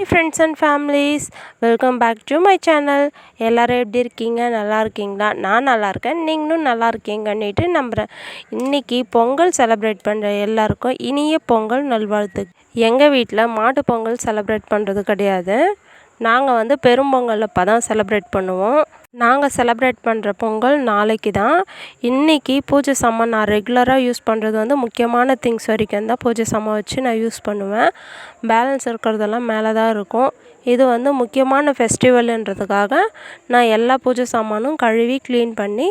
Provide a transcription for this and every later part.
Hi friends and families welcome back to my channel எல்லோரும் எப்படி இருக்கீங்க? நல்லா இருக்கீங்களா? நான் நல்லா இருக்கேன். நீங்களும் நல்லா இருக்கீங்கன்னுட்டு நம்புகிறேன் இன்றைக்கி பொங்கல் செலப்ரேட் பண்ணுற எல்லாருக்கும் இனிய பொங்கல் நல்வாழ்த்து எங்கள் வீட்டில் மாட்டு பொங்கல் செலப்ரேட் பண்ணுறது கிடையாது. நாங்கள் வந்து பெரும்பொங்கல் அப்போ தான் செலப்ரேட் பண்ணுவோம். நாங்கள் செலப்ரேட் பண்ணுற பொங்கல் நாளைக்கு தான். இன்றைக்கி பூஜை சாமான் நான் ரெகுலராக யூஸ் பண்ணுறது வந்து முக்கியமான திங்ஸ் வரைக்கும் தான் பூஜை சாமான் வச்சு நான் யூஸ் பண்ணுவேன். பேலன்ஸ் இருக்கிறதெல்லாம் மேலே தான் இருக்கும். இது வந்து முக்கியமான ஃபெஸ்டிவல்ன்றதுக்காக நான் எல்லா பூஜை சாமானும் கழுவி க்ளீன் பண்ணி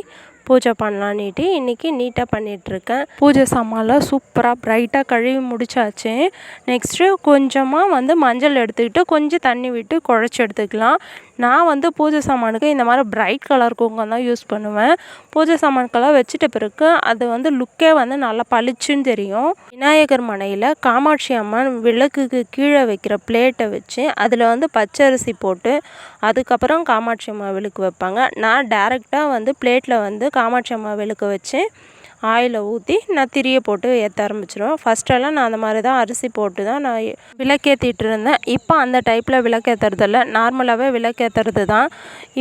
பூஜை பண்ணலான்னுட்டு இன்றைக்கி நீட்டாக பண்ணிகிட்ருக்கேன் பூஜை சாமான்லாம் சூப்பராக ப்ரைட்டாக கழுவி முடிச்சாச்சு. நெக்ஸ்ட்டு கொஞ்சமாக வந்து மஞ்சள் எடுத்துக்கிட்டு கொஞ்சம் தண்ணி விட்டு குழச்சி எடுத்துக்கலாம். நான் வந்து பூஜை சாமானுக்கு இந்த மாதிரி ப்ரைட் கலர் குங்கம் தான் யூஸ் பண்ணுவேன். பூஜை சாமான்கெல்லாம் வச்சுட்ட பிறகு அது வந்து லுக்கே வந்து நல்லா பளிச்சுன்னு தெரியும். விநாயகர் மனையில் காமாட்சி அம்மன் விளக்குக்கு கீழே வைக்கிற பிளேட்டை வச்சு அதில் வந்து பச்சரிசி போட்டு அதுக்கப்புறம் காமாட்சி அம்மா விளக்கு வைப்பாங்க. நான் டேரெக்டாக வந்து பிளேட்டில் வந்து காமாட்சி அம்மா விளக்கு வச்சு ஆயிலை ஊற்றி நான் திரியை போட்டு ஏற்ற ஆரம்பிச்சிடுவேன் ஃபஸ்ட்டெல்லாம் நான் அந்த மாதிரி தான் அரிசி போட்டு தான் நான் விளக்கேற்றிட்டு இருந்தேன் இப்போ அந்த டைப்பில் விளக்கேற்றுறதில்ல நார்மலாகவே விளக்கேற்றுறது தான்.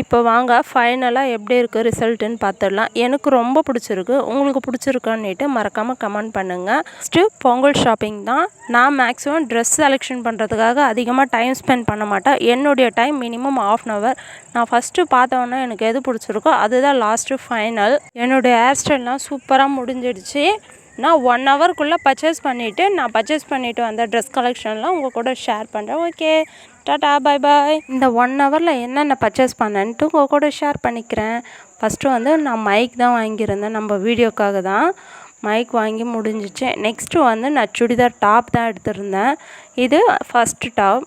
இப்போ வாங்க ஃபைனலாக எப்படி இருக்குது ரிசல்ட்டுன்னு பார்த்துடலாம் எனக்கு ரொம்ப பிடிச்சிருக்கு. உங்களுக்கு பிடிச்சிருக்கான்னுட்டு மறக்காமல் கமெண்ட் பண்ணுங்கள் ஃபஸ்ட்டு பொங்கல் ஷாப்பிங் தான். நான் மேக்ஸிமம் ட்ரெஸ் செலெக்ஷன் பண்ணுறதுக்காக அதிகமாக டைம் ஸ்பெண்ட் பண்ண மாட்டேன். என்னுடைய time minimum of an hour நான் ஃபஸ்ட்டு பார்த்தோன்னே எனக்கு எது பிடிச்சிருக்கோ அதுதான் லாஸ்ட்டு ஃபைனல் என்னுடைய ஹேர் ஸ்டைல்லாம் சூப்பராக முடிஞ்சிடுச்சு. நான் ஒன் ஹவர்க்குள்ளே பர்ச்சேஸ் பண்ணிவிட்டு நான் பர்ச்சேஸ் பண்ணிவிட்டு வந்த ட்ரெஸ் கலெக்ஷன்லாம் உங்கள் கூட ஷேர் பண்ணுறேன் ஓகே டாட்டா பாய் பாய் இந்த ஒன் ஹவரில் என்னென்ன பர்ச்சேஸ் பண்ணேன்ட்டு உங்கள் கூட ஷேர் பண்ணிக்கிறேன். ஃபஸ்ட்டு வந்து நான் மைக் தான் வாங்கியிருந்தேன் நம்ம வீடியோக்காக தான். மைக் வாங்கி முடிஞ்சிச்சு. நெக்ஸ்ட்டு வந்து நான் சுடிதார் டாப் தான் எடுத்திருந்தேன். இது ஃபஸ்ட்டு டாப்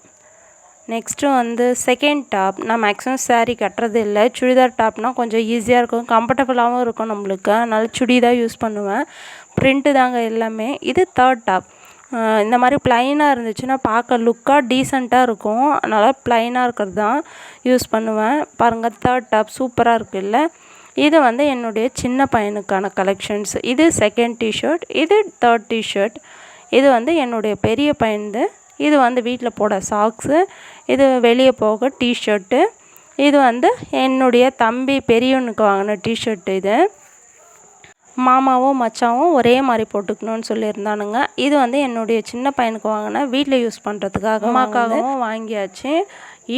நெக்ஸ்ட்டு வந்து செகண்ட் டாப் நான் மேக்ஸிமம் சேரீ கட்டுறது இல்லை. சுடிதார் டாப்னால் கொஞ்சம் ஈஸியாக இருக்கும். கம்ஃபர்டபுளாகவும் இருக்கும் நம்மளுக்கு. அதனால் சுடி தான் யூஸ் பண்ணுவேன். ப்ரிண்ட்டு தாங்க எல்லாமே. இது தேர்ட் டாப் இந்த மாதிரி ப்ளைனாக இருந்துச்சுன்னா பார்க்க லுக்காக டீசெண்டாக இருக்கும். அதனால் ப்ளைனாக இருக்கிறது தான் யூஸ் பண்ணுவேன் பாருங்கள் தேர்ட் டாப் சூப்பராக இருக்குல்ல இது வந்து என்னுடைய சின்ன பையனுக்கான கலெக்ஷன்ஸ் இது செகண்ட் டிஷர்ட் இது தேர்ட் டிஷர்ட் இது வந்து என்னுடைய பெரிய பையன்து இது வந்து வீட்டில் போட சாக்ஸு இது வெளியே போக டிஷர்ட்டு இது வந்து என்னுடைய தம்பி பெரியவனுக்கு வாங்கின டிஷர்ட்டு இது. மாமாவும் மச்சாவும் ஒரே மாதிரி போட்டுக்கணும்னு சொல்லியிருந்தானுங்க. இது வந்து என்னுடைய சின்ன பையனுக்கு வாங்கின வீட்டில் யூஸ் பண்ணுறதுக்காக அம்மாக்காகவும் வாங்கியாச்சு.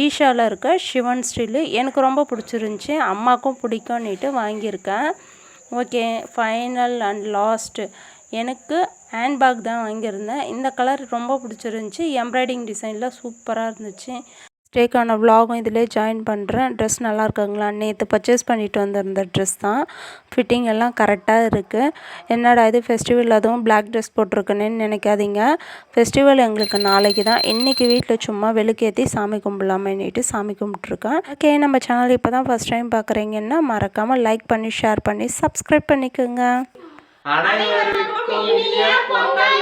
ஈஷாவில் இருக்க சிவன் ஸ்டீலு எனக்கு ரொம்ப பிடிச்சிருந்துச்சி. அம்மாக்கும் பிடிக்கும்னுட்டு வாங்கியிருக்கேன். ஓகே ஃபைனல் அண்ட் லாஸ்ட்டு எனக்கு ஹேண்ட்பேக் தான் வாங்கியிருந்தேன். இந்த கலர் ரொம்ப பிடிச்சிருந்துச்சி. எம்ப்ராய்டிங் டிசைனில் சூப்பராக இருந்துச்சு. ஸ்டேக்கான விலாகும் இதிலே ஜாயின் பண்ணுறேன் ட்ரெஸ் நல்லா இருக்குங்களா? நேற்று பர்ச்சேஸ் பண்ணிட்டு வந்திருந்த ட்ரெஸ் தான். ஃபிட்டிங் எல்லாம் கரெக்டாக இருக்குது என்னடா இது? ஃபெஸ்டிவல் அதுவும் பிளாக் ட்ரெஸ் போட்டிருக்கேன்னு நினைக்காதீங்க. ஃபெஸ்டிவல் எங்களுக்கு நாளைக்கு தான். இன்றைக்கி வீட்டில் சும்மா வெளுக்கேற்றி சாமி கும்பிடலாமேன்னுட்டு சாமி கும்பிட்ருக்கேன் ஓகே நம்ம சேனல் இப்போ தான் ஃபஸ்ட் டைம் பார்க்குறீங்கன்னா மறக்காமல் லைக் பண்ணி ஷேர் பண்ணி சப்ஸ்கிரைப் பண்ணிக்கோங்க. அனைவருக்கும் இனிய பொங்கல்